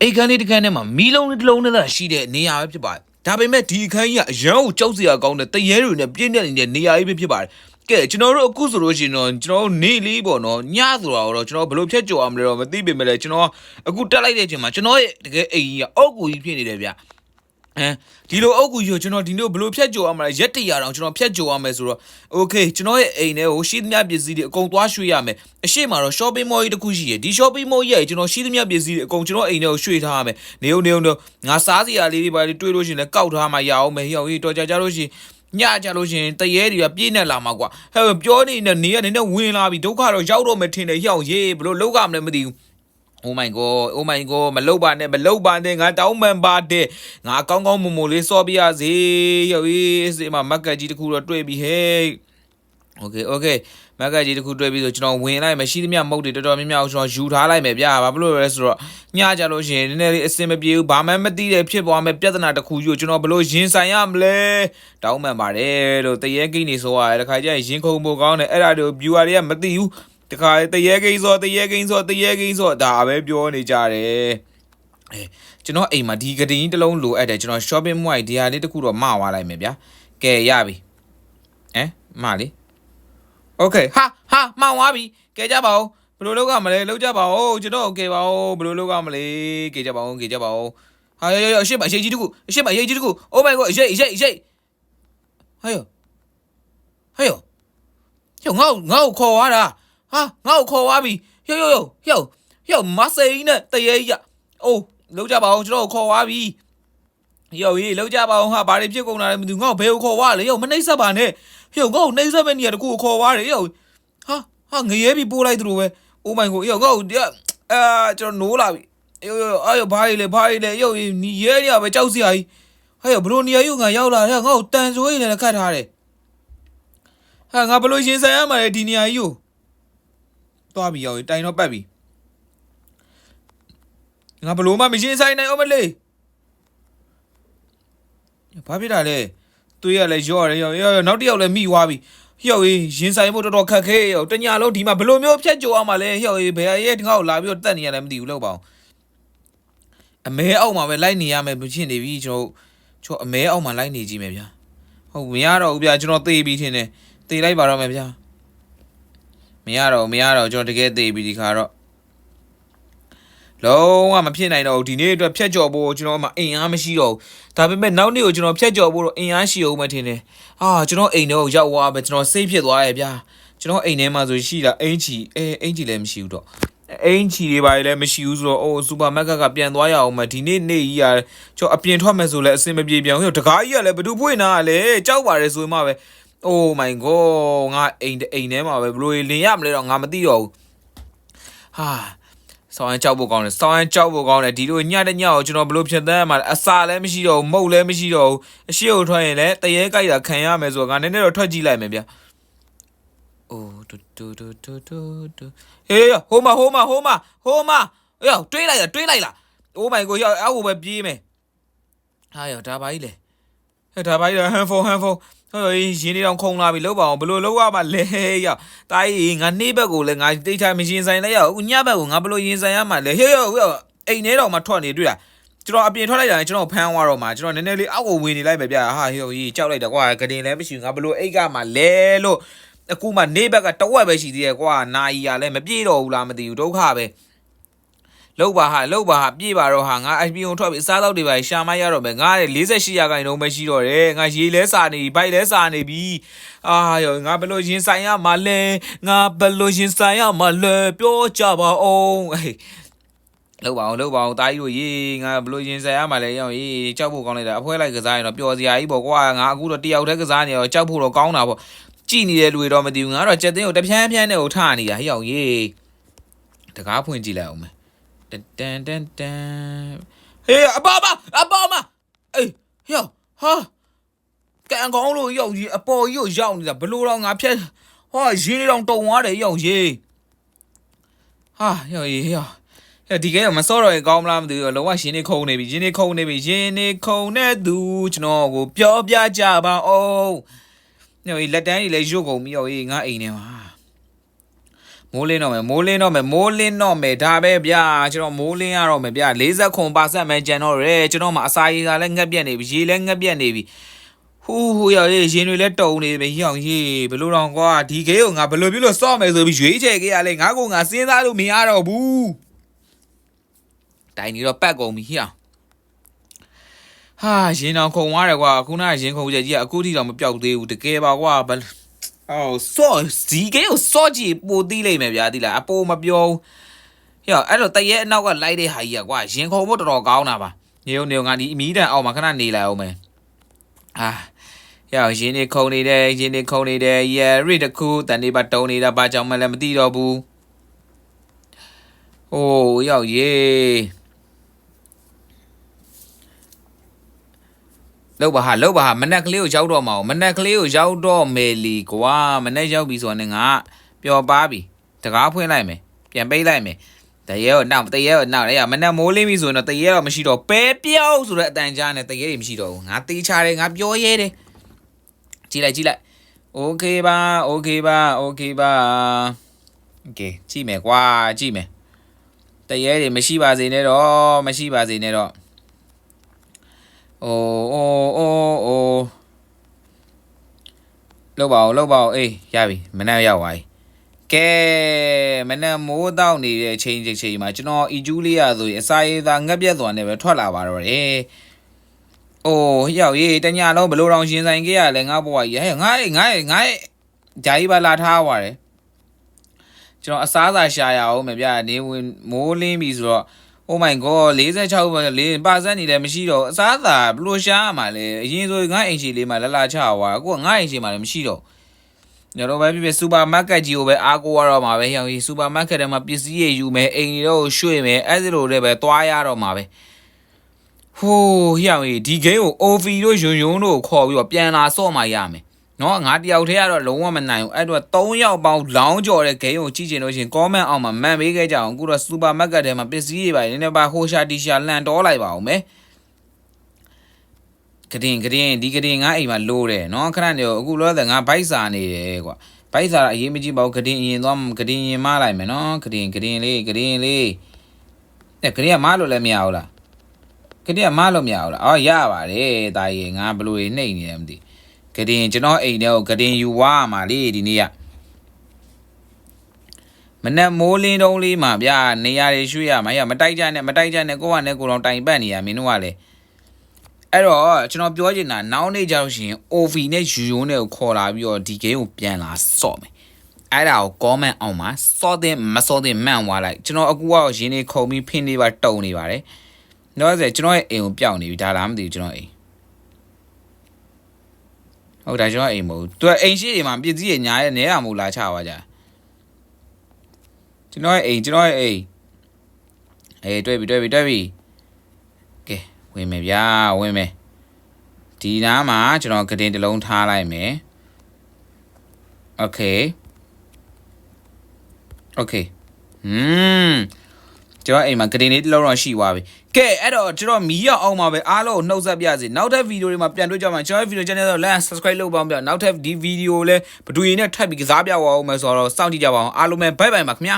အိတ်ခန်းလေးတစ်ခန်းထဲမှာမီးလုံးလေးတစ်လုံးနဲ့သာရှိတဲ့နေရာပဲဖြစ်ပါတယ်ဒါပေမဲ့ဒီအခန်းကြီးကအရန်ကိုကြောက်စရာကောင်းတဲ့တရေတွေနဲ့ပြည့်နေနေတဲ့နေရာကြီးပဲဖြစ်ပါတယ်ကဲကျွန်တော်တို့အခုဆိုလို့ရှိရင်တော့ကျွန်တော်တို့နေလေးပေါ့နော်ညဆိုတာတော့ကျွန်တော်ဘယ်လိုဖြတ်ကျော်အောင်မလဲတော့မသိပေမဲ့လည်းကျွန်တော်အခုတက်လိုက်တဲ့အချိန်မှာကျွန်တော်ရဲ့တကယ်အိမ်ကြီးကအုတ်ကူကြီးဖြစ်နေတယ်ဗျ အဲဒီလိုအုတ်ကူကြီးကိုကျွန်တော်ဒီနေ့ဘယ်လိုဖြတ်ကျော်အောင်မလဲရက်တရာတောင်ကျွန်တော်ဖြတ်ကျော်အောင်မယ်ဆိုတော့ okay ကျွန်တော်ရဲ့အိမ်ထဲကိုရှိသမျှပစ္စည်းတွေအကုန်သွားရွှေ့ရမယ်အရှိမတော့ shopping mall ကြီးတစ်ခုရှိရယ်ဒီ shopping mall ကြီးရဲ့ကျွန်တော်ရှိသမျှပစ္စည်းတွေအကုန်ကျွန်တော်အိမ်ထဲကိုရွှေ့ထားရမယ်နေုံနေုံတော့ငါစားစရာလေးတွေပါတွေတွေ့လို့ရှိရင်လည်းကောက်ထားမှရအောင်မယ်ဟိအောင်ကြီးတော်ကြကြလို့ရှိရင်ညကြလို့ရှိရင်တရေတွေကပြည့်နေလာမှာကွာဟဲ့ပြောနေနေနေကနေနဲ့ဝင်လာပြီဒုက္ခတော့ရောက်တော့မယ်ထင်တယ်ဟိအောင်ရေးဘလို့လောက်ကမလဲမသိဘူး Oh my god oh my god မလုတ်ပါနဲ့မလုတ်ပါနဲ့ငါတောင်းပန်ပါတယ်ငါကောင်းကောင်းမွန်မွန်လေးစောပြရစီယောအေးစီမမက်ကတ်ကြီးတစ်ခုတော့တွေ့ပြီဟဲ့ Okay okay မက်ကတ်ကြီးတစ်ခုတွေ့ပြီဆိုကျွန်တော်ဝင်လိုက်မရှိသမျှမုတ်တွေတော်တော်များများကျွန်တော်ယူထားလိုက်မယ်ဗျာဘာဖြစ်လို့လဲဆိုတော့ညကြလို့ရှိရင်နည်းနည်းလေးအစင်မပြေဘူးဘာမှမသိတဲ့ဖြစ်သွားမယ်ပြဿနာတစ်ခုယူကျွန်တော်ဘလို့ရင်ဆိုင်ရမလဲတောင်းပန်ပါတယ်လို့တရေကိန်းနေဆိုရတယ်တခါကျရင်ရင်ခုန်ဖို့ကောင်းတယ်အဲ့ဒါတို့ viewer တွေကမသိဘူး တခါတရေကိန်းစောတရေကိန်းစောတရေကိန်းစောဒါပဲပြောနေကြတယ်ကျွန်တော်အိမ်မှာဒီကတိင်းတစ်လုံးလိုအပ်တယ်ကျွန်တော် shopping mall ဒီဟာလေးတခုတော့မဝါလိုက်မယ်ဗျာကဲရပြီအဲမလေး okay ဟာဟာမောင်သွားပြီကဲကြပါဦးဘယ်လိုလုပ်ကမလဲလုပ်ကြပါဦးကျွန်တော် okay ပါဦးဘယ်လိုလုပ်ကမလဲကဲကြပါဦးကဲကြပါဦးဟာရရအရှိမအရှိကြီးတခုအရှိမအရှိကြီးတခု oh my god အရှိအရှိအရှိဟာရဟာရဟဲ့ငါ့ငါ့ကိုခေါ်သွားတာ ဟာငါ့ကိုခေါ်သွားပြီဟဲ့ဟဲ့ဟဲ့ဟဲ့မစိန်နဲ့တရေကြီးอ่ะအိုးလုပ်ကြပါဦးကျွန်တော်ခေါ်သွားပြီယောရေးလောက်ကြပါအောင်ဟာဘာတွေဖြစ်ကုန်တာလဲမသိဘူးငါ့ကိုဘယ်ကိုခေါ်သွားလဲယောမနှိမ့်ဆက်ပါနဲ့ဟေ့ငါ့ကိုနှိမ့်ဆက်မဲ့နေရာတခုကိုခေါ်သွားတယ်ယောဟာဟာငရဲပြီးပို့လိုက်သလိုပဲ Oh my god ယောငါ့ကိုတရားအာကျွန်တော်နိုးလာပြီယောယောအာယောဘာကြီးလဲဘာကြီးလဲယောနီရဲနေရပဲကြောက်စရာကြီးဟဲ့ဘလို့နေရာယူငါရောက်လာတယ်ငါ့ကိုတန်ဆိုးရည်နဲ့ခတ်ထားတယ်ဟာငါဘလို့ရင်ဆိုင်ရမှာလဲဒီနေရာကြီးကို သွားပြီယောတိုင်တော့ပတ်ပြီငါဘလို့မှမရင်ဆိုင်နိုင်အောင်မလေးဘာဖြစ်တာလဲသွေးရလဲရော့ရတယ်ရောရောနောက်တစ်ယောက်လဲမိသွားပြီဟျောက်ရေးရင်ဆိုင်ဖို့တော်တော်ခက်ခဲရောတညာလုံးဒီမှာဘယ်လိုမျိုးဖြတ်ကျော်အောင်မလဲဟျောက်ရေးဘယ်ရဲဒီငါ့ကိုလာပြီးတော့တက်နေရလဲမသိဘူးလို့ပေါ့အမဲအောက်မှာပဲလိုက်နေရမယ်မဖြစ်နေပြီကျွန်တော်ကျွန်တော်အမဲအောက်မှာလိုက်နေကြည့်မယ်ဗျာဟုတ်မရတော့ဘူးဗျာကျွန်တော်သေပြီထင်တယ်သေလိုက်ပါတော့မယ်ဗျာ မရတော့မရတော့ကျွန်တော်တကယ်သေပြီဒီခါတော့လုံးဝမဖြစ်နိုင်တော့ဘူးဒီနေ့အတွက်ဖြတ်ကျော်ဖို့ကျွန်တော်မှအင်အားမရှိတော့ဘူးဒါပေမဲ့နောက်နေ့ကိုကျွန်တော်ဖြတ်ကျော်ဖို့တော့အင်အားရှိအောင်မထင်တယ်အာကျွန်တော်အိမ်ထဲကိုရောက်သွားပဲကျွန်တော်စိတ်ဖြစ်သွားရဲ့ဗျာကျွန်တော်အိမ်ထဲမှာဆိုရှိတာအင်ချီအဲအင်ချီလည်းမရှိဘူးတော့အင်ချီတွေပါလည်းမရှိဘူးဆိုတော့အိုးစူပါမက်ကကပြန်သွားရအောင်မဒီနေ့နေ့ကြီးရကျွန်တော်အပြင်ထွက်မယ်ဆိုလည်းအဆင်မပြေပြန်ဘူးတကားကြီးကလည်းဘယ်သူဖွင့်နာကလည်းကြောက်ပါတယ်ဆိုမှပဲ Oh my god ငါအိမ်အိမ်ထဲမှာပဲဘလို့လင်ရမလဲတော့ငါမသိတော့ဘူးဟာဆောင်းရမ်းကြောက်ဖို့ကောင်းတယ်ဆောင်းရမ်းကြောက်ဖို့ကောင်းတယ်ဒီလိုညတဲ့ညကိုကျွန်တော်ဘယ်လိုဖြတ်သန်းရမှာလဲအစာလည်းမရှိတော့ဘူးမုတ်လည်းမရှိတော့ဘူးအရှိကိုထွက်ရင်လည်းတရေကြိုက်တာခံရမယ်ဆိုတော့ငါနည်းနည်းတော့ထွက်ကြည့်လိုက်မယ်ဗျာအိုးတူတူတူတူတူတူဟေးဟိုမဟိုမဟိုမဟိုမအေးတွေးလိုက်တာတွေးလိုက်လား Oh my god ရောက်အောက်ကိုပဲပြေးမယ်ဟာရောဒါပါကြီးလေဟဲ့ ဒါပါကြီးဟန်ဖုန်းဟန်ဖုန်းဟိုရင်းနေတော့ခုံလာပြီလောက်ပါအောင်ဘလို့လောက်ရမှာလဲရောက်တာကြီးငါနေ့ဘက်ကိုလည်းငါတိတ်ထိုင်မရင်ဆိုင်လိုက်ရအောင်ညဘက်ကိုငါဘလို့ရင်ဆိုင်ရမှာလဲဟေးရောက်ရောက်အိမ်ထဲတော့မှထွက်နေတွေ့လားကျွန်တော်အပြင်ထွက်လိုက်တာကျွန်တော်ဖမ်းသွားတော့မှကျွန်တော်နည်းနည်းလေးအောက်ကိုဝင်နေလိုက်ပဲဗျာဟာဟေးကြီးကြောက်လိုက်တာကွာဂဒင်လည်းမရှိဘူးငါဘလို့အိတ်ကမှလဲလို့အခုမှနေဘက်ကတဝက်ပဲရှိသေးတယ်ကွာနာယီကလည်းမပြေတော့ဘူးလားမသိဘူးဒုက္ခပဲ လောက်ပါဟာလောက်ပါဟာပြေးပါတော့ဟာငါ IPO ထွက်ပြီးအစားတော့တွေပါရှာမရတော့မယ်ငါတဲ့48ရာခိုင်နှုန်းပဲရှိတော့တယ်ငါရေလဲစာနေပြီဘိုက်လဲစာနေပြီအာယောငါဘယ်လို့ရင်ဆိုင်ရမှာလဲငါဘယ်လို့ရင်ဆိုင်ရမှာလဲပြောကြပါအောင်ဟေးလောက်ပါအောင်လောက်ပါအောင်တာကြီးတို့ရေငါဘယ်လို့ရင်ဆိုင်ရမှာလဲရောရေကြောက်ဖို့ကောင်းလိုက်တာအဖွဲလိုက်ကစားရင်တော့ပျော်စရာကြီးပေါ့ကွာငါအခုတော့တယောက်တည်းကစားနေတော့ကြောက်ဖို့တော့ကောင်းတာပေါ့ကြည်နေတဲ့လူတွေတော့မသိဘူးငါတော့ကြက်တင်းကိုတပြန်းပြန်းနဲ့ကိုထနေတာဟေ့အောင်ရေတကားဖွင့်ကြည့်လိုက်အောင်မယ် တန်တန်တန်တန်ဟေးအပေါ်မအပေါ်မအေးဟေးဟာကန်ကောင်းလို့ရောက်ကြီးအပေါ်ကြီးကိုရောက်နေတာဘလို့တော့ငါဖြက်ဟောရေးလေးတော့တုံသွားတယ်ရောက်ရေးဟာရောက်ရေးဟေးဟဲ့ဒီကဲမစောတော့ရင်ကောင်းမလားမသိဘူးလောကရှင်နေခုံနေပြီရှင်နေခုံနေပြီရှင်နေခုံနေသူကျွန်တော်ကိုပြောပြကြပါအောင်ညော်လက်တန်းကြီးလည်းရုပ်ကုန်ပြီရောက်ရေးငါအိမ်ထဲမှာ မိုးလင်းတော့မယ်မိုးလင်းတော့မယ်မိုးလင်းတော့မယ်ဒါပဲဗျာကျွန်တော်မိုးလင်းရတော့မယ်ဗျာ40ခွန်ပါဆက်မယ်ကြံတော့ရဲကျွန်တော်မှအစာရည်ကလည်းငက်ပြက်နေပြီရေလည်းငက်ပြက်နေပြီဟူးဟူးရရေရင်တွေလည်းတုံနေပြီဟိအောင်ရေဘလို့တော့ကွာဒီကေကိုငါဘလို့ပြလို့စော့မယ်ဆိုပြီးရွေးချယ်ခဲ့ရလဲငါကငါစဉ်းစားလို့မရတော့ဘူးတိုင်နေတော့ပတ်ကုန်ပြီဟိအောင်ဟာရင်တော်ခုံသွားတယ်ကွာခုနကရင်ခုံချက်ကြီးကအခုထိတော့မပြောက်သေးဘူးတကယ်ပါကွာ ဘယ်အော်စော့ဒီကေကိုစော့ကြည့်ပိုသေးလိမ့်မယ်ဗျာတိလားအပိုမပြောဘူးဟိအောင်အဲ့တော့တရက်အနောက်ကလိုက်တဲ့ဟာကြီးကကွာရင်ခုံဖို့တော်တော်ကောင်းတာပါနေုံနေုံငါဒီအမီးတန်အောက်မှာခဏနေလိုက်အောင်မယ်အာရောက်ရင်းနေခုံနေတယ်ရင်းနေခုံနေတယ်ရရစ်တခုတန်နေပါတုံနေတာဘာကြောင့်မှလည်းမသိတော့ဘူးโอ้ရောက်ရေ လောက်ပါဟာလောက်ပါဟာမနက်ကလေးကိုရောက်တော့မှာမနက်ကလေးကိုရောက်တော့မယ်လီကွာမနက်ရောက်ပြီဆိုတော့ငါပျော်ပါပြီတကားဖွင့်လိုက်မယ်ပြန်ပိတ်လိုက်မယ်တရေကိုနောက်တရေကိုနောက်လေရမနက်မိုးလင်းပြီဆိုရင်တော့တရေတော့မရှိတော့ပဲပြောက်ဆိုတဲ့အတန်ကြားနဲ့တရေတွေမရှိတော့ဘူးငါတေးချတယ်ငါပြောရဲတယ် ကြည့်လိုက်ကြည့်လိုက်โอเคပါโอเคပါโอเคပါโอเคကြည့်မယ်ကွာကြည့်မယ်တရေတွေမရှိပါစေနဲ့တော့မရှိပါစေနဲ့တော့ အိုးအိုးအိုးအိုးလောက်ပါအောင်လောက်ပါအောင်အေးရပြီမနေ့ရောက်သွားပြီကဲမနေ့မိုးတောက်နေတဲ့အချိန်ချိန်ချိန်မှာကျွန်တော်အီကျူးလေးရဆိုရင်အစာရည်သာငက်ပြက်သွားနေပဲထွက်လာပါတော့တယ်။အိုးဟရောက်ရေးတညလုံးဘလို့တောင်ရှင်ဆိုင်ခဲ့ရလဲငါဘွားကြီးဟဲ့ငါ့ငါ့ငါ့ဂျာကြီးပါလာထားသွားတယ်။ကျွန်တော်အစားအစာရှာရအောင်မဗျာနေဝင်မိုးလင်းပြီဆိုတော့ Oh my god 46ပါလေပါစက်နေလည်းမရှိတော့အစားအစာဘလို့ရှာရမှာလဲအရင်ဆိုငါ့အိမ်ချီလေးမှာလလာချသွားအခုကငါ့အိမ်ချီမှာလည်းမရှိတော့ညတော့ပဲပြပြစူပါမားကတ်ကြီးကိုပဲအားကိုးရတော့မှာပဲဟောင်ကြီးစူပါမားကတ်ထဲမှာပစ္စည်းရယူမယ်အိမ်တွေတော့ရွှေ့မယ်အဲ့ဒီလိုလည်းပဲသွားရတော့မှာပဲဟိုးဟျောင်ကြီးဒီဂိမ်းကို OV တို့ယွန်းယွန်းတို့ခေါ်ပြီးတော့ပြန်လာဆော့မှရမယ် နော်ငါတယောက်တည်းကတော့လုံးဝမနိုင်ဘူးအဲ့တော့3ယောက်ပေါင်းလောင်းကြော်တဲ့ဂိမ်းကိုကြည့်ချင်လို့ရှရင် comment အောက်မှာမှန်ပေးခဲ့ကြအောင်အခုတော့ super market ထဲမှာပစ္စည်းတွေပါနည်းနည်းပါဟိုရှာတီရှာလန်တော်လိုက်ပါအောင်မယ်ကတင်ကတင်ဒီကတင်ငါအိမ်မှာလိုးတယ်နော်ခဏနေအခုလောတဲ့ငါဘိုက်စာနေတယ်ကွာဘိုက်စာအရေးမကြီးပါဘူးကတင်ရင်သွားကတင်ရင်မလိုက်မယ်နော်ကတင်ကတင်လေးကတင်လေးအဲကတင်ကမလို့လည်းမရဘူးလားကတိကမလို့မရဘူးလားအော်ရပါတယ်တာကြီးငါဘလို့နေနှိမ့်နေတယ်မသိ ကတိကျွန်တော်အိမ်ထဲကိုကတိယူဝါမှာလေဒီနေ့ကမနဲ့မိုးလင်းတုံးလေးမှာဗျာနေရာတွေရွှေ့ရမှာရမတိုက်ကြနဲ့မတိုက်ကြနဲ့ကိုကနဲ့ကိုတော့တိုင်ပတ်နေရမင်းတို့ကလေအဲ့တော့ကျွန်တော်ပြောချင်တာနောက်နေ့ကျတော့ရှင် OV နဲ့ယူယုံနဲ့ကိုခေါ်လာပြီးတော့ဒီ game ကိုပြန်လာစော့မယ်အဲ့ဒါကို comment အောင်မှာစော့တဲ့မစော့တဲ့မှန်သွားလိုက်ကျွန်တော်အခုကတော့ရင်းနေခုံပြီးဖင်းနေပါတုံနေပါတယ်တော့ဆိုကျွန်တော်ရဲ့အိမ်ကိုပျောက်နေပြီဒါလားမသိဘူးကျွန်တော်အိမ် ဟုတ်ဒါကျွန်တော်အိမ်မဟုတ်သူကအိမ်ရှိတွေမှာပြည့်စည်ရညာရဲ့နဲတာမဟုတ်လားချပါကြကျွန်တော်ရဲ့အိမ်ကျွန်တော်ရဲ့အိမ်အေးတွေ့ပြီတွေ့ပြီတွေ့ပြီကဲဝင်မယ်ဗျာဝင်မယ်ဒီနားမှာကျွန်တော်ကတင်တစ်လုံးထားလိုက်မယ်โอเคโอเคอืม ကျွန်တော်အိမ်မှာဂရင်းလေးတစ်လုံးတော့ရှိသွားပြီကဲအဲ့တော့ကျွန်တော်မီးရောက်အောင်ပါပဲအားလုံးကိုနှုတ်ဆက်ပြစီနောက်ထပ်ဗီဒီယိုတွေမှာပြန်တွေ့ကြမှာကျွန်တော်ဗီဒီယို channel တော့ like subscribe လုပ်ပါအောင်ဗျနောက်ထပ်ဒီဗီဒီယိုလည်းဘဒူရင်နဲ့ထပ်ပြီးကစားပြပါအောင်မယ်ဆိုတော့စောင့်ကြည့်ကြပါအောင်အားလုံးပဲ bye bye ပါခင်ဗျာ